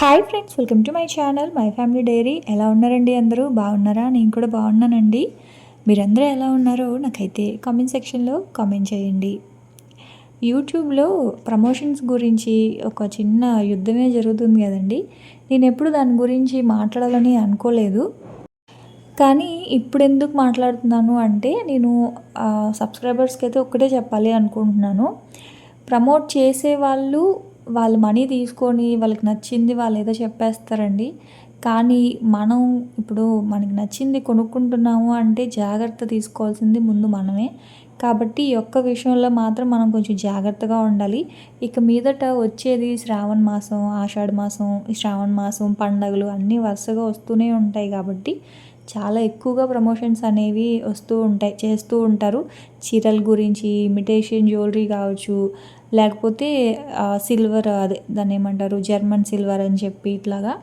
Hi friends welcome to my channel my family diary. ఎలా ఉన్నారండి అందరూ? బాగున్నారా? నేను కూడా బాగున్నానండి. మీరందరూ ఎలా ఉన్నారో నాకైతే కామెంట్ సెక్షన్లో కామెంట్ చేయండి. యూట్యూబ్లో ప్రమోషన్స్ గురించి ఒక చిన్న యుద్ధమే జరుగుతుంది కదండి. నేను ఎప్పుడు దాని గురించి మాట్లాడాలని అనుకోలేదు. కానీ ఇప్పుడు ఎందుకు మాట్లాడుతున్నాను అంటే నేను సబ్స్క్రైబర్స్కి అయితే ఒక్కటే చెప్పాలి అనుకుంటున్నాను. ప్రమోట్ చేసే వాళ్ళు వాళ్ళు మనీ తీసుకొని వాళ్ళకి నచ్చింది వాళ్ళు ఏదో చెప్పేస్తారండి. కానీ మనం ఇప్పుడు మనకి నచ్చింది కొనుక్కుంటున్నాము అంటే జాగ్రత్త తీసుకోవాల్సింది ముందు మనమే. కాబట్టి ఈ యొక్క విషయంలో మాత్రం మనం కొంచెం జాగ్రత్తగా ఉండాలి. ఇక మీదట వచ్చేది శ్రావణ మాసం ఆషాఢ మాసం శ్రావణ మాసం పండగలు అన్నీ వరుసగా వస్తూనే ఉంటాయి కాబట్టి చాలా ఎక్కువగా ప్రమోషన్స్ అనేవి వస్తూ ఉంటాయి చేస్తూ ఉంటారు. చీరల గురించి ఇమిటేషన్ జ్యువెలరీ కావచ్చు లేకపోతే సిల్వర్ అదే దాన్ని ఏమంటారు జర్మన్ సిల్వర్ అని చెప్పి ఇట్లాగా.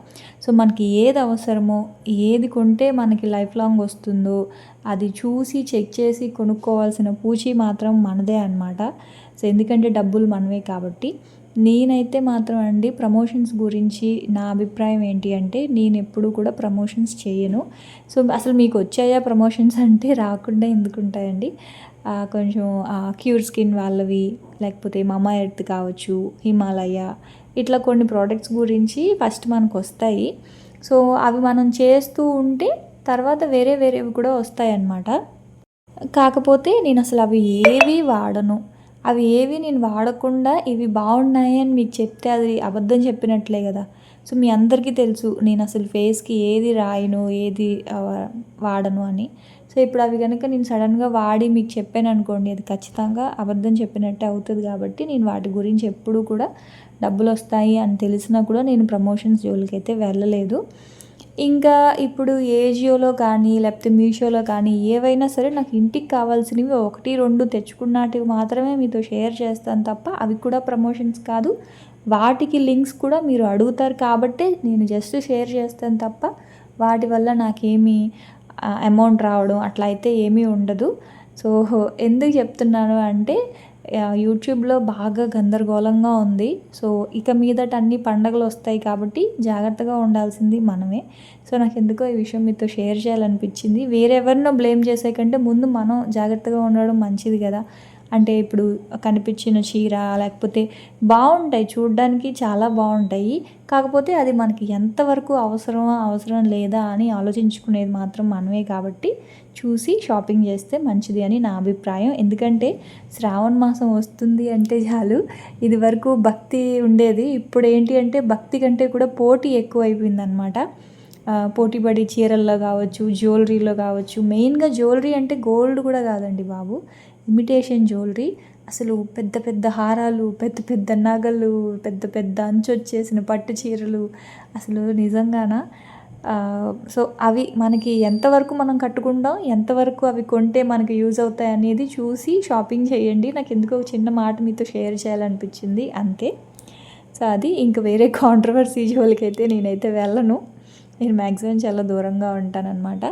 సో మనకి ఏది అవసరమో ఏది కొంటే మనకి లైఫ్ లాంగ్ వస్తుందో అది చూసి చెక్ చేసి కొనుక్కోవాల్సిన పూచి మాత్రం మనదే అనమాట సో ఎందుకంటే డబ్బులు మనమే కాబట్టి. నేనైతే మాత్రం అండి ప్రమోషన్స్ గురించి నా అభిప్రాయం ఏంటి అంటే నేను ఎప్పుడు కూడా ప్రమోషన్స్ చేయను. సో అసలు మీకు వచ్చాయా ప్రమోషన్స్ అంటే రాకుండా ఎందుకు ఉంటాయండి? కొంచెం క్యూర్ స్కిన్ వాళ్ళవి లేకపోతే మమా ఎర్త్ కావచ్చు హిమాలయ ఇట్లా కొన్ని ప్రోడక్ట్స్ గురించి ఫస్ట్ మనకు వస్తాయి సో అవి మనం చేస్తూ ఉంటే తర్వాత వేరే వేరేవి కూడా వస్తాయి అన్నమాట కాకపోతే నేను అసలు అవి ఏవి వాడను. అవి ఏవి నేను వాడకుండా ఇవి బాగున్నాయి అని మీకు చెప్తే అది అబద్ధం చెప్పినట్లే కదా. సో మీ అందరికీ తెలుసు నేను అసలు ఫేస్కి ఏది రాయను ఏది వాడను అని. సో ఇప్పుడు అవి కనుక నేను సడన్గా వాడి మీకు చెప్పాను అనుకోండి అది ఖచ్చితంగా అబద్ధం చెప్పినట్టే అవుతుంది కాబట్టి నేను వాటి గురించి ఎప్పుడూ కూడా డబ్బులు వస్తాయి అని తెలిసినా కూడా నేను ప్రమోషన్స్ జోలికైతే వెళ్ళలేదు. ఇంకా ఇప్పుడు ఏజియోలో కానీ లేకపోతే మీషోలో కానీ ఏవైనా సరే నాకు ఇంటికి కావాల్సినవి ఒకటి రెండు తెచ్చుకున్నటివి మాత్రమే మీతో షేర్ చేస్తాను తప్ప అవి కూడా ప్రమోషన్స్ కాదు. వాటికి లింక్స్ కూడా మీరు అడుగుతారు కాబట్టే నేను జస్ట్ షేర్ చేస్తాను తప్ప వాటి వల్ల నాకేమీ అమౌంట్ రావడం అట్లా అయితే ఏమీ ఉండదు. సో ఎందుకు చెప్తున్నాను అంటే యూట్యూబ్లో బాగా గందరగోళంగా ఉంది. సో ఇక మీదట అన్ని పండగలు వస్తాయి కాబట్టి జాగ్రత్తగా ఉండాల్సింది మనమే. సో నాకు ఎందుకో ఈ విషయం మీతో షేర్ చేయాలనిపించింది. వేరెవరినో బ్లేమ్ చేసే కంటే ముందు మనం జాగ్రత్తగా ఉండడం మంచిది కదా. అంటే ఇప్పుడు కనిపించిన చీర లేకపోతే బాగుంటాయి చూడడానికి చాలా బాగుంటాయి. కాకపోతే అది మనకి ఎంతవరకు అవసరమా అవసరం లేదా అని ఆలోచించుకునేది మాత్రం మనమే కాబట్టి చూసి షాపింగ్ చేస్తే మంచిది అని నా అభిప్రాయం. ఎందుకంటే శ్రావణ మాసం వస్తుంది అంటే చాలు. ఇది వరకు భక్తి ఉండేది. ఇప్పుడు ఏంటి అంటే భక్తి కంటే కూడా పోటీ ఎక్కువ అయిపోయిందనమాట పోటీపడి చీరల్లో కావచ్చు జ్యువెలరీలో కావచ్చు. మెయిన్గా జ్యువెలరీ అంటే గోల్డ్ కూడా కాదండి బాబు. Imitation jewellery. అసలు పెద్ద పెద్ద హారాలు పెద్ద పెద్ద నగలు పెద్ద పెద్ద అంచు వచ్చేసిన పట్టు చీరలు అసలు నిజంగానా? సో అవి మనకి ఎంతవరకు మనం కట్టుకుంటాం ఎంతవరకు అవి కొంటే మనకి యూజ్ అవుతాయి అనేది చూసి షాపింగ్ చేయండి. నాకు ఎందుకో చిన్న మాట మీతో షేర్ చేయాలనిపించింది అంతే. సో అది ఇంక వేరే కాంట్రవర్సీ జోలికైతే నేనైతే వెళ్ళను. నేను మ్యాక్సిమం చాలా దూరంగా ఉంటానన్నమాట.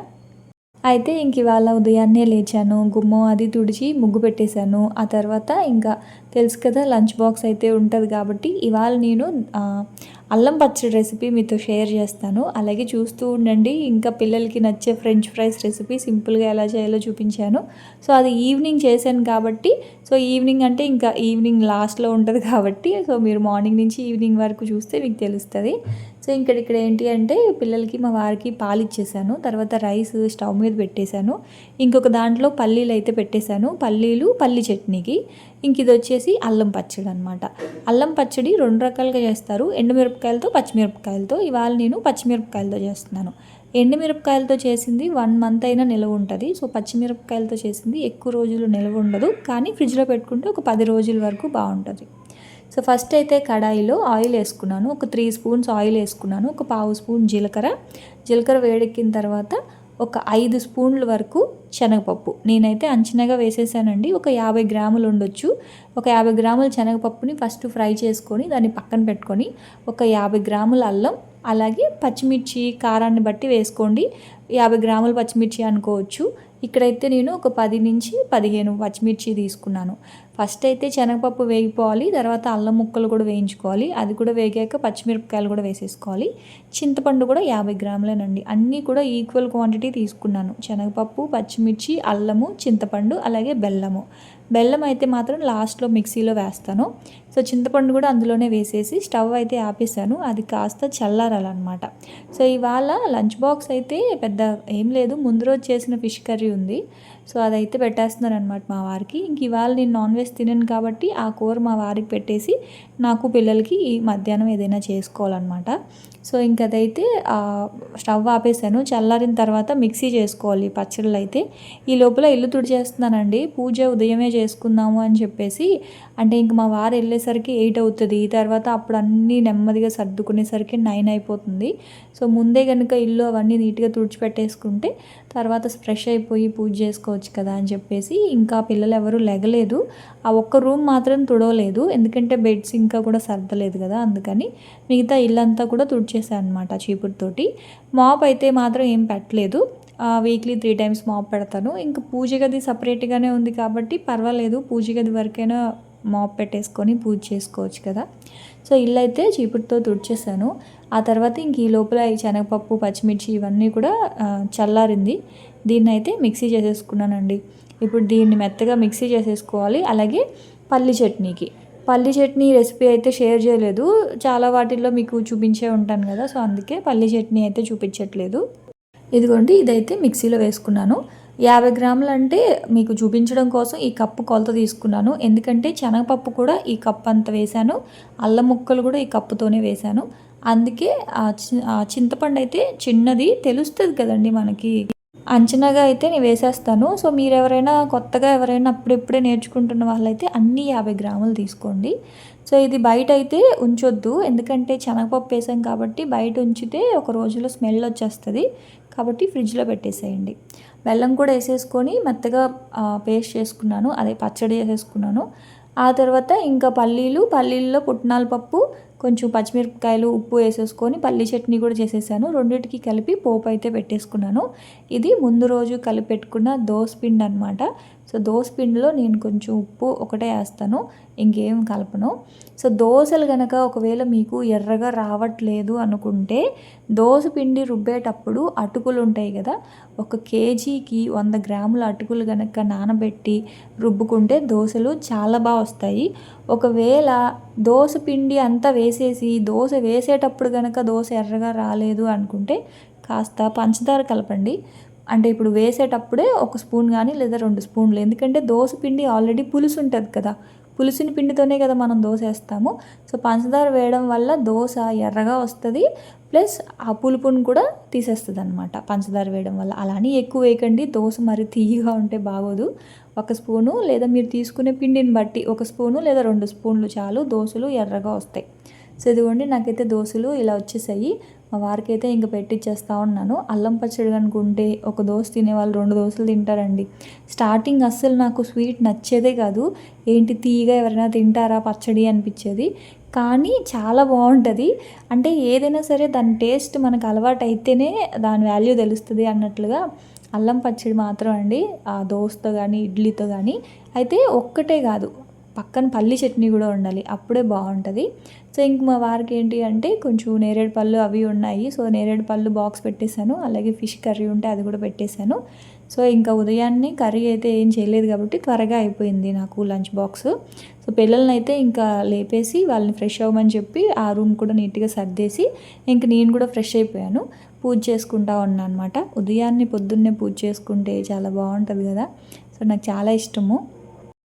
అయితే ఇంక ఇవాళ ఉదయాన్నే లేచాను గుమ్మం అది తుడిచి ముగ్గు పెట్టేశాను. ఆ తర్వాత ఇంకా తెలుసు కదా లంచ్ బాక్స్ అయితే ఉంటుంది కాబట్టి ఇవాళ నేను అల్లం పచ్చడి రెసిపీ మీతో షేర్ చేస్తాను. అలాగే చూస్తూ ఉండండి ఇంకా పిల్లలకి నచ్చే ఫ్రెంచ్ ఫ్రైస్ రెసిపీ సింపుల్గా ఎలా చేయాలో చూపించాను. సో అది ఈవినింగ్ చేశాను కాబట్టి సో ఈవినింగ్ అంటే ఇంకా ఈవినింగ్ లాస్ట్లో ఉంటుంది కాబట్టి సో మీరు మార్నింగ్ నుంచి ఈవినింగ్ వరకు చూస్తే మీకు తెలుస్తుంది. సో ఇక్కడ ఇక్కడ ఏంటి అంటే పిల్లలకి మా వారికి పాలు ఇచ్చేసాను తర్వాత రైస్ స్టవ్ మీద పెట్టేశాను ఇంకొక దాంట్లో పల్లీలు అయితే పెట్టేశాను పల్లీలు పల్లి చట్నీకి. ఇంక ఇది వచ్చేసి అల్లం పచ్చడి అనమాట అల్లం పచ్చడి రెండు రకాలుగా చేస్తారు. ఎండుమిరపకాయలతో పచ్చిమిరపకాయలతో. ఇవాళ నేను పచ్చిమిరపకాయలతో చేస్తున్నాను. ఎండుమిరపకాయలతో చేసింది వన్ మంత్ అయినా నిల్వ ఉంటుంది. సో పచ్చిమిరపకాయలతో చేసింది ఎక్కువ రోజులు నిల్వ ఉండదు. కానీ ఫ్రిడ్జ్లో పెట్టుకుంటే ఒక పది రోజుల వరకు బాగుంటుంది. సో ఫస్ట్ అయితే కడాయిలో ఆయిల్ వేసుకున్నాను. ఒక త్రీ స్పూన్స్ ఆయిల్ వేసుకున్నాను. ఒక పావు స్పూన్ జీలకర్ర. జీలకర్ర వేడెక్కిన తర్వాత ఒక ఐదు స్పూన్ల వరకు శనగపప్పు. నేనైతే అంచనాగా వేసేసానండి. ఒక యాభై గ్రాములు ఉండొచ్చు. ఒక యాభై గ్రాముల శనగపప్పుని ఫస్ట్ ఫ్రై చేసుకొని దాన్ని పక్కన పెట్టుకొని ఒక యాభై గ్రాముల అల్లం అలాగే పచ్చిమిర్చి కారాన్ని బట్టి వేసుకోండి. యాభై గ్రాములు పచ్చిమిర్చి అనుకోవచ్చు. ఇక్కడైతే నేను ఒక పది నుంచి పదిహేను పచ్చిమిర్చి తీసుకున్నాను. ఫస్ట్ అయితే శనగపప్పు వేగిపోవాలి తర్వాత అల్లం ముక్కలు కూడా వేయించుకోవాలి. అది కూడా వేగాక పచ్చిమిరపకాయలు కూడా వేసేసుకోవాలి. చింతపండు కూడా యాభై గ్రాములేనండి. అన్నీ కూడా ఈక్వల్ క్వాంటిటీ తీసుకున్నాను. శనగపప్పు పచ్చిమిర్చి అల్లము చింతపండు అలాగే బెల్లము. బెల్లం అయితే మాత్రం లాస్ట్లో మిక్సీలో వేస్తాను. సో చింతపండు కూడా అందులోనే వేసేసి స్టవ్ అయితే ఆపేసాను. అది కాస్త చల్లారాలన్నమాట. సో ఇవాళ లంచ్ బాక్స్ అయితే పెద్ద ఏం లేదు. ముందు రోజు చేసిన ఫిష్ కర్రీ ఉంది. సో అదైతే పెట్టేస్తున్నాను అనమాట మా వారికి. ఇంక ఇవాళ నేను నాన్ వెజ్ తినను కాబట్టి ఆ కూర మా వారికి పెట్టేసి నాకు పిల్లలకి మధ్యాహ్నం ఏదైనా చేసుకోవాలన్నమాట. సో ఇంక అదైతే స్టవ్ ఆపేసాను. చల్లారిన తర్వాత మిక్సీ చేసుకోవాలి పచ్చళ్ళు అయితే. ఈ లోపల ఇల్లు తుడిచేస్తున్నానండి. పూజ ఉదయమే చేసుకుందాము అని చెప్పేసి అంటే ఇంక మా వారు వెళ్ళేసరికి ఎయిట్ అవుతుంది. తర్వాత అప్పుడు అన్నీ నెమ్మదిగా సర్దుకునేసరికి నైన్ అయిపోతుంది. సో ముందే కనుక ఇల్లు అవన్నీ నీట్గా తుడిచిపెట్టేసుకుంటే తర్వాత ఫ్రెష్ అయిపోయి పూజ చేసుకోవచ్చు కదా అని చెప్పేసి ఇంకా పిల్లలు ఎవరు లెగలేదు. ఆ ఒక్క రూమ్ మాత్రం తుడవలేదు. ఎందుకంటే బెడ్స్ ఇంకా కూడా సర్దలేదు కదా అందుకని మిగతా ఇల్లంతా కూడా తుడిచేసాను అనమాట చీపురుతోటి మాప్ అయితే మాత్రం ఏం పెట్టలేదు. వీక్లీ త్రీ టైమ్స్ మాప్ పెడతాను. ఇంకా పూజ గది సపరేట్గానే ఉంది కాబట్టి పర్వాలేదు. పూజ గది వరకైనా మాప్ పెట్టేసుకొని పూజ చేసుకోవచ్చు కదా. సో ఇల్లు అయితే చీపుడుతో తుడిచేసాను ఆ తర్వాత ఇంక ఈ లోపల ఈ శనగపప్పు పచ్చిమిర్చి ఇవన్నీ కూడా చల్లారింది. దీన్ని అయితే మిక్సీ చేసేసుకున్నానండి. ఇప్పుడు దీన్ని మెత్తగా మిక్సీ చేసేసుకోవాలి. అలాగే పల్లి చట్నీకి. పల్లి చట్నీ రెసిపీ అయితే షేర్ చేయలేదు. చాలా వాటిల్లో మీకు చూపించే ఉంటాను కదా. సో అందుకే పల్లి చట్నీ అయితే చూపించట్లేదు. ఇదిగోండి ఇదైతే మిక్సీలో వేసుకున్నాను. యాభై గ్రాములు అంటే మీకు చూపించడం కోసం ఈ కప్పు కొలత తీసుకున్నాను. ఎందుకంటే శనగపప్పు కూడా ఈ కప్పు అంత వేశాను. అల్లం ముక్కలు కూడా ఈ కప్పుతోనే వేశాను. అందుకే చింతపండు అయితే చిన్నది తెలుస్తుంది కదండి మనకి. అంచనాగా అయితే నేను వేసేస్తాను. సో మీరు ఎవరైనా కొత్తగా ఎవరైనా అప్పుడెప్పుడే నేర్చుకుంటున్న వాళ్ళైతే అన్ని యాభై గ్రాములు తీసుకోండి. సో ఇది బయట అయితే ఉంచొద్దు. ఎందుకంటే శనగపప్పు వేసాం కాబట్టి బయట ఉంచితే ఒక రోజులో స్మెల్ వచ్చేస్తుంది. కాబట్టి ఫ్రిడ్జ్లో పెట్టేసేయండి. బెల్లం కూడా వేసేసుకొని మెత్తగా పేస్ట్ చేసుకున్నాను. అదే పచ్చడి వేసేసుకున్నాను. ఆ తర్వాత ఇంకా పల్లీలు పల్లీల్లో పుట్నాల పప్పు కొంచెం పచ్చిమిరపకాయలు ఉప్పు వేసేసుకొని పల్లీ చట్నీ కూడా చేసేసాను. రెండింటికి కలిపి పోపు అయితే పెట్టేసుకున్నాను. ఇది ముందు రోజు కలిపి పెట్టుకున్న దోసపిండి అనమాట సో దోశ పిండిలో నేను కొంచెం ఉప్పు ఒకటే వేస్తాను ఇంకేం కలపను. సో దోశలు కనుక ఒకవేళ మీకు ఎర్రగా రావట్లేదు అనుకుంటే దోశ పిండి రుబ్బేటప్పుడు అటుకులు ఉంటాయి కదా ఒక కేజీకి వంద గ్రాముల అటుకులు కనుక నానబెట్టి రుబ్బుకుంటే దోశలు చాలా బాగా వస్తాయి. ఒకవేళ దోశ పిండి అంతా వేసేసి దోశ వేసేటప్పుడు కనుక దోశ ఎర్రగా రాలేదు అనుకుంటే కాస్త పంచదార కలపండి. అంటే ఇప్పుడు వేసేటప్పుడే ఒక స్పూన్ కానీ లేదా రెండు స్పూన్లు ఎందుకంటే దోశ పిండి ఆల్రెడీ పులుసు ఉంటుంది కదా. పులుసుని పిండితోనే కదా మనం దోశ వేస్తాము. సో పంచదార వేయడం వల్ల దోశ ఎర్రగా వస్తుంది ప్లస్ ఆ పులుపుని కూడా తీసేస్తుంది అనమాట పంచదార వేయడం వల్ల. అలానే ఎక్కువ వేయకండి దోశ మరి తీయగా ఉంటే బాగోదు. ఒక స్పూను లేదా మీరు తీసుకునే పిండిని బట్టి ఒక స్పూను లేదా రెండు స్పూన్లు చాలు దోశలు ఎర్రగా వస్తాయి. సో ఇదిగోండి నాకైతే దోశలు ఇలా వచ్చేసాయి. మా ఇంక పెట్టిచ్చేస్తా ఉన్నాను. అల్లం పచ్చడి అనుకుంటే ఒక దోశ తినేవాళ్ళు రెండు దోశలు తింటారండి. స్టార్టింగ్ అస్సలు నాకు స్వీట్ నచ్చేదే కాదు. ఏంటి తీగా ఎవరైనా తింటారా పచ్చడి అనిపించేది. కానీ చాలా బాగుంటుంది. అంటే ఏదైనా సరే దాని టేస్ట్ మనకు అలవాటు అయితేనే దాని వాల్యూ తెలుస్తుంది అన్నట్లుగా అల్లం పచ్చడి మాత్రం అండి. ఆ దోశతో కానీ ఇడ్లీతో కానీ అయితే ఒక్కటే కాదు. పక్కన పల్లి చట్నీ కూడా ఉండాలి. అప్పుడే బాగుంటుంది. సో ఇంక మా వారికి ఏంటి అంటే కొంచెం నేరేడు పళ్ళు అవి ఉన్నాయి. సో నేరేడు పళ్ళు బాక్స్ పెట్టేశాను. అలాగే ఫిష్ కర్రీ ఉంటే అది కూడా పెట్టేశాను. సో ఇంకా ఉదయాన్నే కర్రీ అయితే ఏం చేయలేదు కాబట్టి త్వరగా అయిపోయింది నాకు లంచ్ బాక్స్. సో పిల్లల్ని అయితే ఇంకా లేపేసి వాళ్ళని ఫ్రెష్ అవ్వమని చెప్పి ఆ రూమ్ కూడా నీట్గా సర్దేసి ఇంక నేను కూడా ఫ్రెష్ అయిపోయాను. పూజ చేసుకుంటా ఉన్నా అనమాట ఉదయాన్నే పొద్దున్నే పూజ చేసుకుంటే చాలా బాగుంటుంది కదా. సో నాకు చాలా ఇష్టము.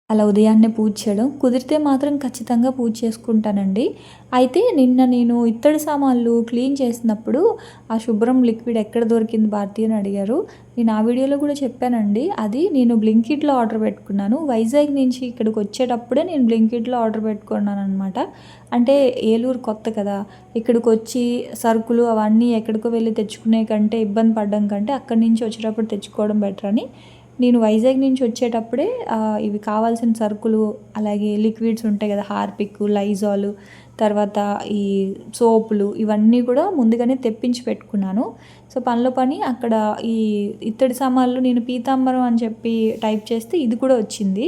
అలా ఉదయాన్నే పూజ చేయడం. కుదిరితే మాత్రం ఖచ్చితంగా పూజ చేసుకుంటానండి. అయితే నిన్న నేను ఇత్తడి సామాన్లు క్లీన్ చేసినప్పుడు ఆ శుభ్రం లిక్విడ్ ఎక్కడ దొరికింది భారతి అని అడిగారు. నేను ఆ వీడియోలో కూడా చెప్పానండి. అది నేను బ్లింకిట్లో ఆర్డర్ పెట్టుకున్నాను. వైజాగ్ నుంచి ఇక్కడికి వచ్చేటప్పుడే నేను బ్లింకిట్లో ఆర్డర్ పెట్టుకున్నాను అనమాట అంటే ఏలూరు కొత్త కదా. ఇక్కడికి వచ్చి సరుకులు అవన్నీ ఎక్కడికో వెళ్ళి తెచ్చుకునే కంటే ఇబ్బంది పడడం కంటే అక్కడి నుంచి వచ్చేటప్పుడు తెచ్చుకోవడం బెటర్ అని. నేను వైజాగ్ నుంచి వచ్చేటప్పుడే ఇవి కావాల్సిన సరుకులు అలాగే లిక్విడ్స్ ఉంటాయి కదా హార్పిక్ లైజాల్ తర్వాత ఈ సోపులు ఇవన్నీ కూడా ముందుగానే తెప్పించి పెట్టుకున్నాను. సో పనిలో పని అక్కడ ఈ ఇత్తడి సామాన్లు నేను పీతాంబరం అని చెప్పి టైప్ చేస్తే ఇది కూడా వచ్చింది.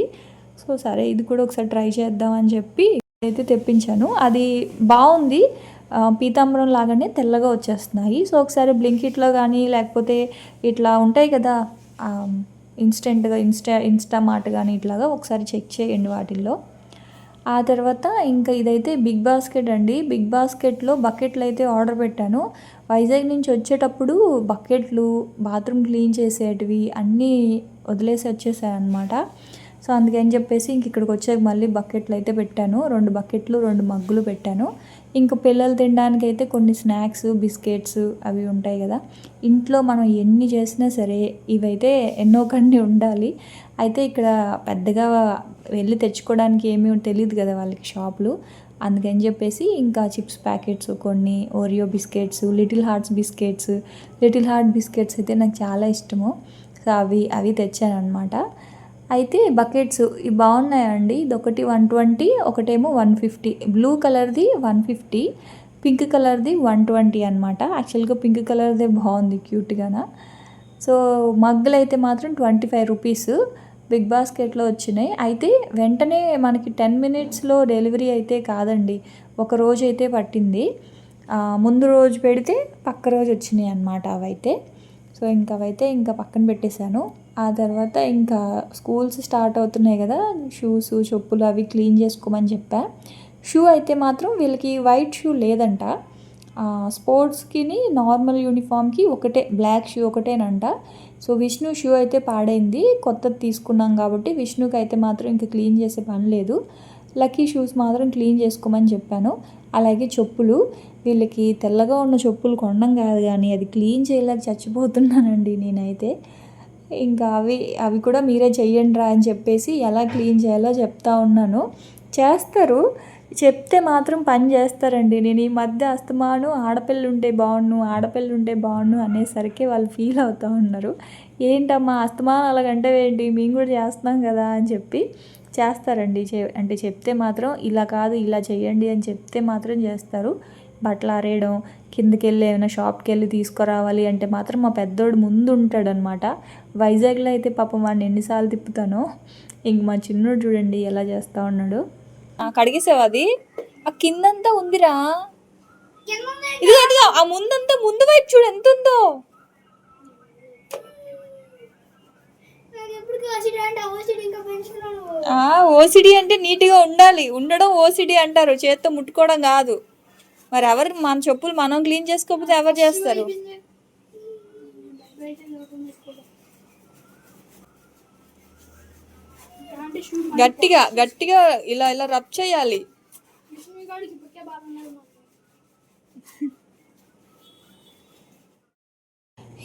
సో సరే ఇది కూడా ఒకసారి ట్రై చేద్దామని చెప్పి అయితే తెప్పించాను. అది బాగుంది. పీతాంబరం లాగానే తెల్లగా వచ్చేస్తున్నాయి. సో ఒకసారి బ్లింకిట్లో కానీ లేకపోతే ఇట్లా ఉంటాయి కదా ఇన్స్టెంట్గా ఇన్స్టా ఇన్స్టామార్ట్ కానీ ఇట్లాగా ఒకసారి చెక్ చేయండి వాటిల్లో. ఆ తర్వాత ఇంకా ఇదైతే బిగ్ బాస్కెట్ అండి. బిగ్ బాస్కెట్లో బకెట్లు అయితే ఆర్డర్ పెట్టాను. వైజాగ్ నుంచి వచ్చేటప్పుడు బకెట్లు బాత్రూమ్ క్లీన్ చేసేటివి అన్నీ వదిలేసి వచ్చేసాయి అనమాట సో అందుకని చెప్పేసి ఇంక ఇక్కడికి వచ్చాక మళ్ళీ బకెట్లు అయితే పెట్టాను. రెండు బకెట్లు రెండు మగ్గులు పెట్టాను. ఇంకా పిల్లలు తినడానికి అయితే కొన్ని స్నాక్స్ బిస్కెట్స్ అవి ఉంటాయి కదా. ఇంట్లో మనం ఎన్ని చేసినా సరే ఇవైతే ఎన్నో కొన్ని ఉండాలి. అయితే ఇక్కడ పెద్దగా వెళ్ళి తెచ్చుకోవడానికి ఏమీ తెలియదు కదా వాళ్ళకి షాపులు. అందుకని చెప్పేసి ఇంకా చిప్స్ ప్యాకెట్స్ కొన్ని Oreo biscuits little hearts biscuits little heart biscuits అయితే నాకు చాలా ఇష్టము. సో అవి అవి తెచ్చాను అనమాట అయితే బకెట్స్ ఇవి బాగున్నాయండి. ఇది ఒకటి వన్ ట్వంటీ ఒకటేమో వన్ ఫిఫ్టీ బ్లూ కలర్ది వన్ ఫిఫ్టీ పింక్ కలర్ది వన్ ట్వంటీ అనమాట యాక్చువల్గా పింక్ కలర్దే బాగుంది క్యూట్గానా సో మగ్గులు అయితే మాత్రం ట్వంటీ ఫైవ్ రూపీస్ బిగ్ బాస్కెట్లో వచ్చినాయి. అయితే వెంటనే మనకి టెన్ మినిట్స్లో డెలివరీ అయితే కాదండి. ఒక రోజు అయితే పట్టింది. ముందు రోజు పెడితే పక్క రోజు వచ్చినాయి అన్నమాట అవైతే. సో ఇంకా అవైతే ఇంకా పక్కన పెట్టేశాను. ఆ తర్వాత ఇంకా స్కూల్స్ స్టార్ట్ అవుతున్నాయి కదా షూస్ చెప్పులు అవి క్లీన్ చేసుకోమని చెప్పా. షూ అయితే మాత్రం వీళ్ళకి వైట్ షూ లేదంట. స్పోర్ట్స్కిని స్పోర్ట్స్కి నార్మల్ యూనిఫామ్కి ఒకటే బ్లాక్ షూ ఒకటేనంట. సో విష్ణు షూ అయితే పాడైంది కొత్తది తీసుకున్నాం కాబట్టి విష్ణుకి అయితే మాత్రం ఇంకా క్లీన్ చేసే పని లేదు. లక్కీ షూస్ మాత్రం క్లీన్ చేసుకోమని చెప్పాను. అలాగే చెప్పులు వీళ్ళకి తెల్లగా ఉన్న చెప్పులు కొనడం కాదు కానీ అది క్లీన్ చేయలేక చచ్చిపోతున్నానండి నేనైతే. ఇంకా అవి అవి కూడా మీరే చెయ్యండి రా అని చెప్పేసి ఎలా క్లీన్ చేయాలో చెప్తా ఉన్నాను. చేస్తారు. చెప్తే మాత్రం పని చేస్తారండి. నేను ఈ మధ్య అస్తమాను ఆడపిల్ల ఉంటే బాగుండు ఆడపిల్ల ఉంటే బాగుండు అనేసరికి వాళ్ళు ఫీల్ అవుతూ ఉన్నారు. ఏంటమ్మా అస్తమానం అలాగంటే ఏంటి? మేము కూడా చేస్తున్నాం కదా అని చెప్పి చేస్తారండి. చే- అంటే చెప్తే మాత్రం ఇలా కాదు ఇలా చేయండి అని చెప్తే మాత్రం చేస్తారు. బట్టలు ఆరేయడం కిందకి వెళ్ళి ఏమైనా షాప్కి వెళ్ళి తీసుకురావాలి అంటే మాత్రం మా పెద్దోడు ముందు ఉంటాడనమాట వైజాగ్లో అయితే పాపం వాడిని ఎన్నిసార్లు తిప్పుతానో ఇంక మా చిన్నోడు చూడండి ఎలా చేస్తా ఉన్నాడు. కడిగేసావా అది? ఆ కిందంతా ఉందిరా. ఇది ఇదిగో ఆ ముందంతా ముందు వైపు చూడు ఎంత ఉందో. ఓసిడి అంటే నీట్గా ఉండాలి. ఉండడం ఓసిడి అంటారు చేత్తో ముట్టుకోవడం కాదు. మరి ఎవరు మన చెప్పులు మనం క్లీన్ చేసుకోకపోతే ఎవరు చేస్తారు? గట్టిగా గట్టిగా ఇలా ఇలా రబ్ చేయాలి విష్ణు గాడికి పుట్టే బాగా ఉన్నది మాకు.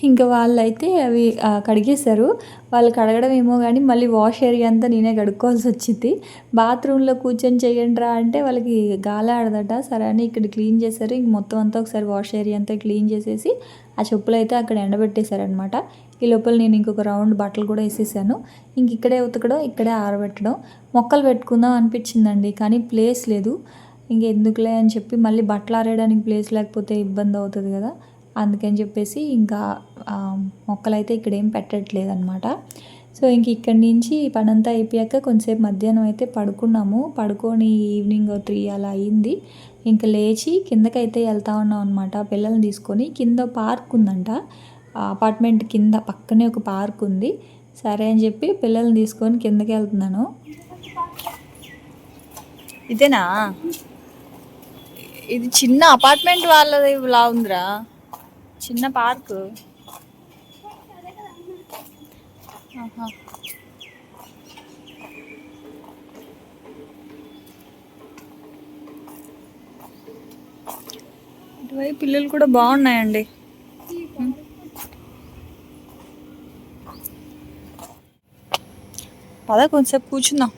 ఇంకా వాళ్ళైతే అవి కడిగేశారు. వాళ్ళు కడగడం ఏమో కానీ మళ్ళీ వాష్ ఏరియా అంతా నేనే కడుక్కోవాల్సి వచ్చింది. బాత్రూంలో కూర్చొని చేయండి రా అంటే వాళ్ళకి గాలి ఆడదట. సరే అని ఇక్కడ క్లీన్ చేశారు. ఇంక మొత్తం అంతా ఒకసారి వాష్ ఏరియా అంతా క్లీన్ చేసేసి ఆ చెప్పులు అయితే అక్కడ ఎండబెట్టేశారనమాట ఈ లోపల నేను ఇంకొక రౌండ్ బట్టలు కూడా వేసేసాను. ఇంక ఇక్కడే ఉతకడం ఇక్కడే ఆరబెట్టడం. మొక్కలు పెట్టుకుందాం అనిపించిందండి కానీ ప్లేస్ లేదు. ఇంకెందుకులే అని చెప్పి మళ్ళీ బట్టలు ఆరేయడానికి ప్లేస్ లేకపోతే ఇబ్బంది అవుతుంది కదా. అందుకని చెప్పేసి ఇంకా మొక్కలైతే ఇక్కడ ఏం పెట్టట్లేదు అనమాట సో ఇంక ఇక్కడి నుంచి పనంతా అయిపోయాక కొంచెంసేపు మధ్యాహ్నం అయితే పడుకున్నాము. పడుకొని ఈవినింగ్ త్రీ అలా అయింది. ఇంకా లేచి కిందకైతే వెళ్తా ఉన్నాం అనమాట పిల్లల్ని తీసుకొని కింద పార్క్ ఉందంట. అపార్ట్మెంట్ కింద పక్కనే ఒక పార్క్ ఉంది. సరే అని చెప్పి పిల్లల్ని తీసుకొని కిందకి వెళ్తున్నాను. ఇదేనా? ఇది చిన్న అపార్ట్మెంట్ వాళ్ళది లా ఉందిరా చిన్న పార్క్. ఇటువైపు పిల్లలు కూడా బాగున్నాయండి. పద కొంచెంసేపు కూర్చుందాం.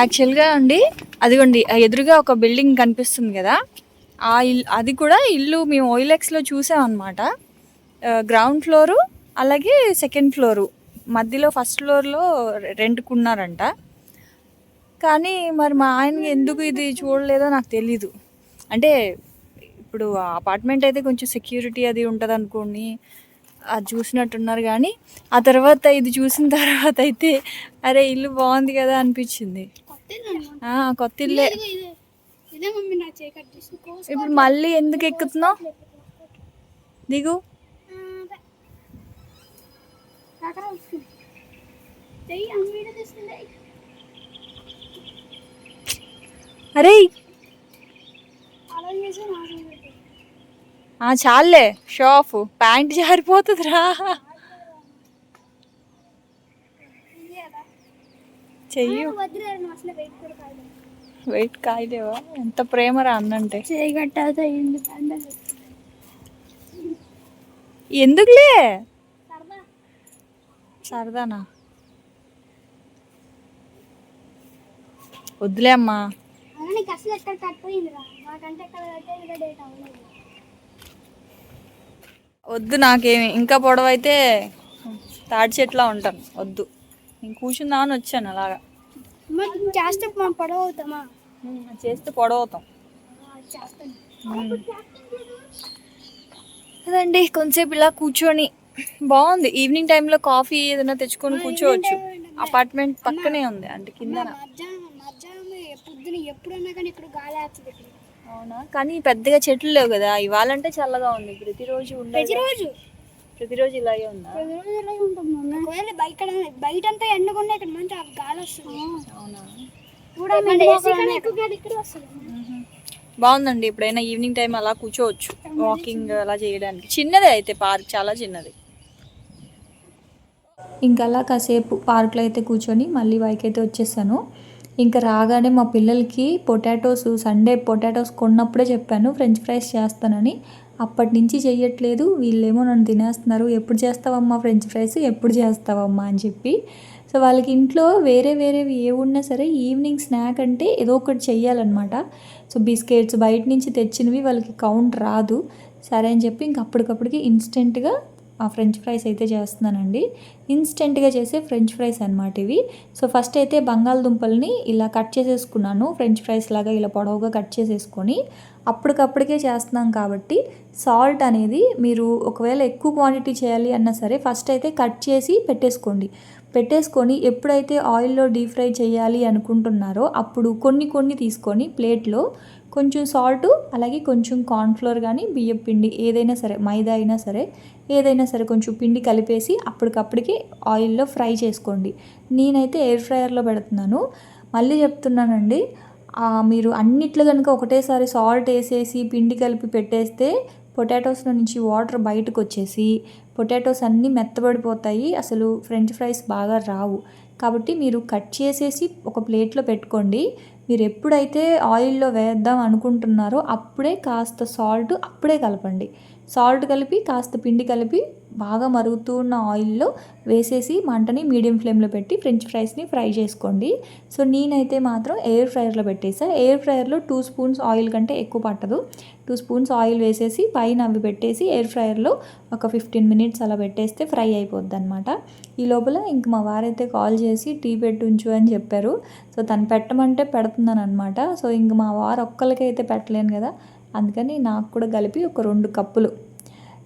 యాక్చువల్గా అండి అదిగోండి ఎదురుగా ఒక బిల్డింగ్ కనిపిస్తుంది కదా? ఆ ఇల్లు అది కూడా ఇల్లు మేము ఓయిలెక్స్లో చూసామన్నమాట గ్రౌండ్ ఫ్లోరు అలాగే సెకండ్ ఫ్లోరు. మధ్యలో ఫస్ట్ ఫ్లోర్లో రెంట్కున్నారంట కానీ మరి మా ఆయనకి ఎందుకు ఇది చూడలేదో నాకు తెలీదు. అంటే ఇప్పుడు అపార్ట్మెంట్ అయితే కొంచెం సెక్యూరిటీ అది ఉంటుంది అనుకోండి అది చూసినట్టున్నారు కానీ ఆ తర్వాత ఇది చూసిన తర్వాత అయితే అరే ఇల్లు బాగుంది కదా అనిపించింది. కొత్త ఇల్లు ఇప్పుడు మళ్ళీ ఎందుకు ఎక్కుతున్నావు? దిగు. అరే చాలే షో ఆఫ్. ప్యాంట్ జారిపోతుందిరా. చెయ్యు. వెయిట్ కాయలేవా? ఎంత ప్రేమరా అన్నంటే. ఎందుకులే? సరదా. సరదానా? వద్దులే అమ్మా. వద్దు నాకేమి. ఇంకా పొడవైతే తాడి చెట్లా ఉంటాను. వద్దు. నేను కూర్చుందామని వచ్చాను అలాగా. చేస్తే మనం చేస్తే పొడవుతాం అదండి కొంచెంసేపు ఇలా కూర్చొని. బాగుంది. ఈవినింగ్ టైంలో కాఫీ ఏదైనా తెచ్చుకొని కూర్చోవచ్చు. అపార్ట్మెంట్ పక్కనే ఉంది అంటే కింద పొద్దున ఎప్పుడన్నా కానీ ఇక్కడ గాలి అవునా? కానీ పెద్దగా చెట్లు లేవు కదా. ఇవాళంటే చల్లగా ఉంది. ప్రతిరోజు ఉండదు. ప్రతిరోజు? ప్రతిరోజు ఇలాగే ఉందా? ప్రతిరోజు ఇలాగే ఉంటుంది మమ్మీ ఒకవేళ బయట బయట అంతా ఎండకుండా ఇక్కడ మంచి గాలి వస్తుంది. అవునా? కూడా ఎక్కువ గాలి ఇక్కడ వస్తుంది. బాగుందండి ఎప్పుడైనా ఈవినింగ్ టైం అలా కూర్చోవచ్చు వాకింగ్ అలా చేయడానికి. చిన్నదే అయితే పార్క్ చాలా చిన్నది. ఇంకా అలా కాసేపు పార్క్లో అయితే కూర్చొని మళ్ళీ బైక్ అయితే వచ్చేసాను. ఇంకా రాగానే మా పిల్లలకి పొటాటోస్ సండే పొటాటోస్ కొన్నప్పుడే చెప్పాను ఫ్రెంచ్ ఫ్రైస్ చేస్తానని. అప్పటి నుంచి చెయ్యట్లేదు. వీళ్ళేమో నన్ను తినేస్తున్నారు. ఎప్పుడు చేస్తావమ్మా ఫ్రెంచ్ ఫ్రైస్? ఎప్పుడు చేస్తావమ్మా అని చెప్పి. సో వాళ్ళకి ఇంట్లో వేరే వేరేవి ఏ ఉన్నా సరే ఈవినింగ్ స్నాక్ అంటే ఏదో ఒకటి చెయ్యాలన్నమాట. సో బిస్కెట్స్ బయట నుంచి తెచ్చినవి వాళ్ళకి కౌంట్ రాదు. సరే అని చెప్పి ఇంక అప్పటికప్పటికి ఇన్స్టెంట్గా ఆ ఫ్రెంచ్ ఫ్రైస్ అయితే చేస్తున్నానండి. ఇన్స్టెంట్గా చేసే ఫ్రెంచ్ ఫ్రైస్ అనమాట ఇవి. సో ఫస్ట్ అయితే బంగాళదుంపల్ని ఇలా కట్ చేసేసుకున్నాను. ఫ్రెంచ్ ఫ్రైస్ లాగా ఇలా పొడవుగా కట్ చేసేసుకొని అప్పటికప్పటికే చేస్తున్నాం కాబట్టి సాల్ట్ అనేది మీరు ఒకవేళ ఎక్కువ క్వాంటిటీ చేయాలి అన్నా సరే ఫస్ట్ అయితే కట్ చేసి పెట్టేసుకోండి. పెట్టేసుకొని ఎప్పుడైతే ఆయిల్లో డీప్ ఫ్రై చేయాలి అనుకుంటున్నారో అప్పుడు కొన్ని కొన్ని తీసుకొని ప్లేట్లో కొంచెం సాల్ట్ అలాగే కొంచెం కార్న్ఫ్లోర్ కానీ బియ్యం పిండి ఏదైనా సరే మైదా అయినా సరే ఏదైనా సరే కొంచెం పిండి కలిపేసి అప్పటికప్పటికి ఆయిల్లో ఫ్రై చేసుకోండి. నేనైతే ఎయిర్ ఫ్రైయర్లో పెడుతున్నాను. మళ్ళీ చెప్తున్నానండి మీరు అన్నిట్లో కనుక ఒకటేసారి సాల్ట్ వేసేసి పిండి కలిపి పెట్టేస్తే పొటాటోస్లో నుంచి వాటర్ బయటకు వచ్చేసి పొటాటోస్ అన్నీ మెత్తబడిపోతాయి. అసలు ఫ్రెంచ్ ఫ్రైస్ బాగా రావు. కాబట్టి మీరు కట్ చేసేసి ఒక ప్లేట్లో పెట్టుకోండి. మీరు ఎప్పుడైతే ఆయిల్లో వేద్దాం అనుకుంటున్నారో అప్పుడే కాస్త సాల్ట్ అప్పుడే కలపండి. సాల్ట్ కలిపి కాస్త పిండి కలిపి బాగా మరుగుతూ ఉన్న ఆయిల్లో వేసేసి మంటని మీడియం ఫ్లేమ్లో పెట్టి ఫ్రెంచ్ ఫ్రైస్ని ఫ్రై చేసుకోండి. సో నేనైతే మాత్రం ఎయిర్ ఫ్రైయర్లో పెట్టేసా. ఎయిర్ ఫ్రైయర్లో టూ స్పూన్స్ ఆయిల్ కంటే ఎక్కువ పట్టదు. టూ స్పూన్స్ ఆయిల్ వేసేసి పైన అవి పెట్టేసి ఎయిర్ ఫ్రైయర్లో ఒక ఫిఫ్టీన్ మినిట్స్ అలా పెట్టేస్తే ఫ్రై అయిపోద్ది అనమాట ఈ లోపల ఇంక మా వారైతే కాల్ చేసి టీ పెట్టుంచు అని చెప్పారు. సో తను పెట్టమంటే పెడుతున్నాను అనమాట సో ఇంక మా వారు ఒక్కరికైతే పెట్టలేను కదా. అందుకని నాకు కూడా కలిపి ఒక రెండు కప్పులు.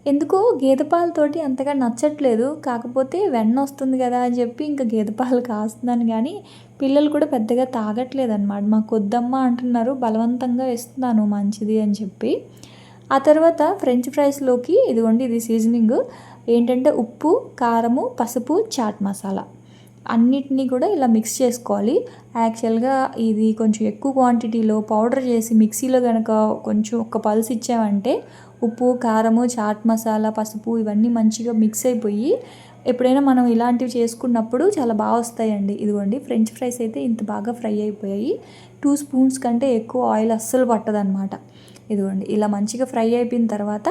ఎందుకో గేదె పాలతోటి అంతగా నచ్చట్లేదు. కాకపోతే వెన్న వస్తుంది కదా అని చెప్పి ఇంకా గేదె పాలు కాస్తున్నాను కానీ పిల్లలు కూడా పెద్దగా తాగట్లేదు అనమాట మాకు వద్దమ్మా అంటున్నారు బలవంతంగా ఇస్తున్నాను మంచిది అని చెప్పి. ఆ తర్వాత ఫ్రెంచ్ ఫ్రైస్లోకి ఇదిగోండి ఇది సీజనింగ్. ఏంటంటే ఉప్పు కారము పసుపు చాట్ మసాలా. అన్నిటినీ కూడా ఇలా మిక్స్ చేసుకోవాలి. యాక్చువల్గా ఇది కొంచెం ఎక్కువ క్వాంటిటీలో పౌడర్ చేసి మిక్సీలో కనుక కొంచెం ఒక పల్స్ ఇచ్చామంటే ఉప్పు కారము చాట్ మసాలా పసుపు ఇవన్నీ మంచిగా మిక్స్ అయిపోయి ఎప్పుడైనా మనం ఇలాంటివి చేసుకున్నప్పుడు చాలా బాగా వస్తాయండి. ఇదిగోండి ఫ్రెంచ్ ఫ్రైస్ అయితే ఇంత బాగా ఫ్రై అయిపోయాయి. టూ స్పూన్స్ కంటే ఎక్కువ ఆయిల్ అస్సలు పట్టదనమాట ఇదిగోండి ఇలా మంచిగా ఫ్రై అయిపోయిన తర్వాత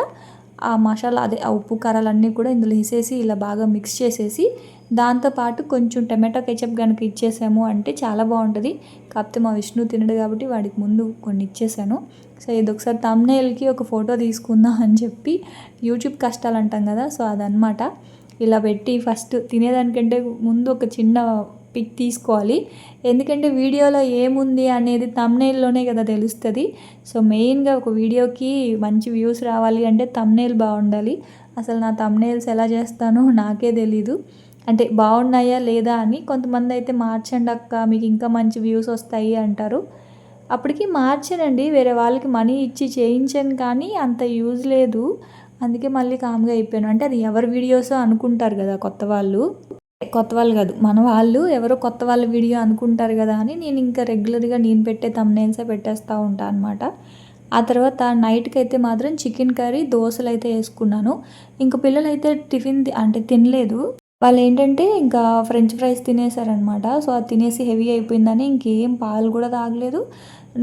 ఆ మసాలా అదే ఆ ఉప్పు కారాలన్నీ కూడా ఇందులో వేసేసి ఇలా బాగా మిక్స్ చేసేసి దాంతోపాటు కొంచెం టమాటో కెచప్ కనుక ఇచ్చేసాము అంటే చాలా బాగుంటుంది. కాకపోతే మా విష్ణు తినడు కాబట్టి వాడికి ముందు కొన్ని ఇచ్చేసాను. సో ఇది ఒకసారి తమ్నేల్కి ఒక ఫోటో తీసుకుందాం అని చెప్పి యూట్యూబ్ కష్టాలు అంటాం కదా సో అదనమాట ఇలా పెట్టి ఫస్ట్ తినేదానికంటే ముందు ఒక చిన్న పిక్ తీసుకోవాలి. ఎందుకంటే వీడియోలో ఏముంది అనేది తమ్నేల్లోనే కదా తెలుస్తుంది. సో మెయిన్గా ఒక వీడియోకి మంచి వ్యూస్ రావాలి అంటే తమ్నేల్ బాగుండాలి. అసలు నా తమ్నేల్స్ ఎలా చేస్తానో నాకే తెలీదు. అంటే బాగున్నాయా లేదా అని కొంతమంది అయితే మార్చండి అక్క మీకు ఇంకా మంచి వ్యూస్ వస్తాయి అంటారు. అప్పటికి మార్చానండి వేరే వాళ్ళకి మనీ ఇచ్చి చేయించాను కానీ అంత యూజ్ లేదు. అందుకే మళ్ళీ కామ్గా అయిపోయాను. అంటే అది ఎవరి వీడియోస్ అనుకుంటారు కదా కొత్త వాళ్ళు. కొత్త వాళ్ళు కాదు మన వాళ్ళు ఎవరో కొత్త వాళ్ళ వీడియో అనుకుంటారు కదా అని నేను ఇంకా రెగ్యులర్గా నేను పెట్టే తమ్నేల్సే పెట్టేస్తూ ఉంటాను అనమాట ఆ తర్వాత నైట్కి అయితే మాత్రం చికెన్ కర్రీ దోశలు అయితే వేసుకున్నాను. ఇంకా పిల్లలు అయితే టిఫిన్ తి- అంటే తినలేదు. వాళ్ళు ఏంటంటే ఇంకా ఫ్రెంచ్ ఫ్రైస్ తినేసారనమాట సో అది తినేసి హెవీ అయిపోయిందని ఇంకేం పాలు కూడా తాగలేదు.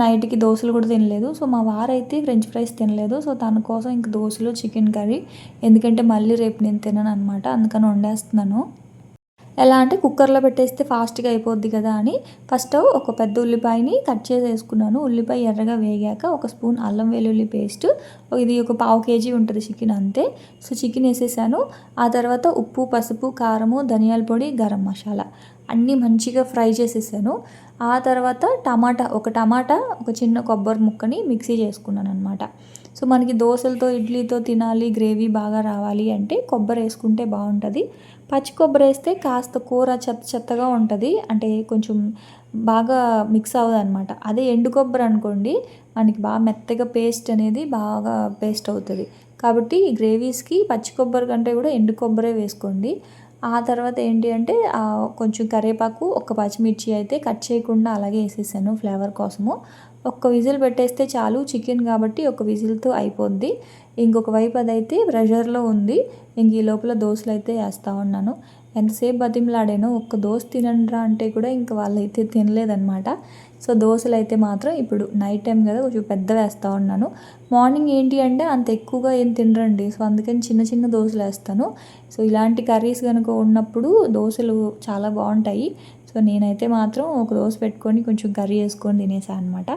నైట్కి దోశలు కూడా తినలేదు. సో మా వారైతే ఫ్రెంచ్ ఫ్రైస్ తినలేదు. సో తన కోసం ఇంక దోశలు చికెన్ కర్రీ. ఎందుకంటే మళ్ళీ రేపు నేను తినను అనమాట అందుకని వండేస్తున్నాను. ఎలా అంటే కుక్కర్లో పెట్టేస్తే ఫాస్ట్గా అయిపోద్ది కదా అని ఫస్ట్ ఒక పెద్ద ఉల్లిపాయని కట్ చేసి వేసుకున్నాను ఉల్లిపాయ ఎర్రగా వేగాక ఒక స్పూన్ అల్లం వెల్లుల్లి పేస్ట్ ఇది ఒక పావు కేజీ ఉంటుంది చికెన్ అంతే. సో చికెన్ వేసేసాను. ఆ తర్వాత ఉప్పు పసుపు కారము ధనియాల పొడి గరం మసాలా అన్నీ మంచిగా ఫ్రై చేసేసాను. ఆ తర్వాత టమాటా ఒక టమాటా ఒక చిన్న కొబ్బరి ముక్కని మిక్సీ చేసుకున్నాను అనమాట సో మనకి దోశలతో ఇడ్లీతో తినాలి గ్రేవీ బాగా రావాలి అంటే కొబ్బరి వేసుకుంటే బాగుంటుంది. పచ్చి కొబ్బరి వేస్తే కాస్త కూర చెత్త చెత్తగా ఉంటుంది. అంటే కొంచెం బాగా మిక్స్ అవ్వదు అనమాట అదే ఎండు కొబ్బరి అనుకోండి మనకి బాగా మెత్తగా పేస్ట్ అనేది బాగా పేస్ట్ అవుతుంది. కాబట్టి ఈ గ్రేవీస్కి పచ్చి కొబ్బరి కంటే కూడా ఎండు కొబ్బరే వేసుకోండి. ఆ తర్వాత ఏంటి అంటే కొంచెం కరివేపాకు ఒక పచ్చిమిర్చి అయితే కట్ చేయకుండా అలాగే వేసేసాను ఫ్లేవర్ కోసము. ఒక్క విజిల్ పెట్టేస్తే చాలు చికెన్ కాబట్టి ఒక విజిల్తో అయిపోద్ది. ఇంకొక వైపు అదైతే ప్రెషర్లో ఉంది. ఇంక ఈ లోపల దోశలు అయితే వేస్తూ ఉన్నాను. ఎంతసేపు బతిమలాడాను ఒక్క దోశ తినండిరా అంటే కూడా ఇంకా వాళ్ళైతే తినలేదన్నమాట. సో దోశలు అయితే మాత్రం ఇప్పుడు నైట్ టైం కదా కొంచెం పెద్ద వేస్తూ ఉన్నాను. మార్నింగ్ ఏంటి అంటే అంత ఎక్కువగా ఏం తినరండి. సో అందుకని చిన్న చిన్న దోశలు వేస్తాను. సో ఇలాంటి కర్రీస్ కనుక ఉన్నప్పుడు దోశలు చాలా బాగుంటాయి. సో నేనైతే మాత్రం ఒక దోశ పెట్టుకొని కొంచెం కర్రీ వేసుకొని తినేసాను అనమాట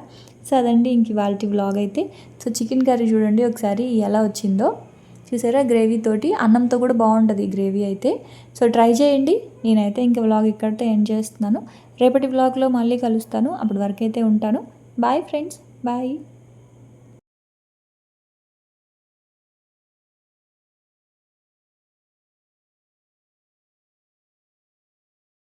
సో అదండి ఇంక ఇవాళ వ్లాగ్ అయితే. సో చికెన్ కర్రీ చూడండి ఒకసారి ఎలా వచ్చిందో. చూసారా? గ్రేవీ తోటి అన్నంతో కూడా బాగుంటుంది ఈ గ్రేవీ అయితే. సో ట్రై చేయండి. నేనైతే ఇంకా వ్లాగ్ ఇక్కడితో ఎండ్ చేస్తున్నాను. రేపటి వ్లాగ్లో మళ్ళీ కలుస్తాను. అప్పటి వరకు అయితే ఉంటాను. Bye friends bye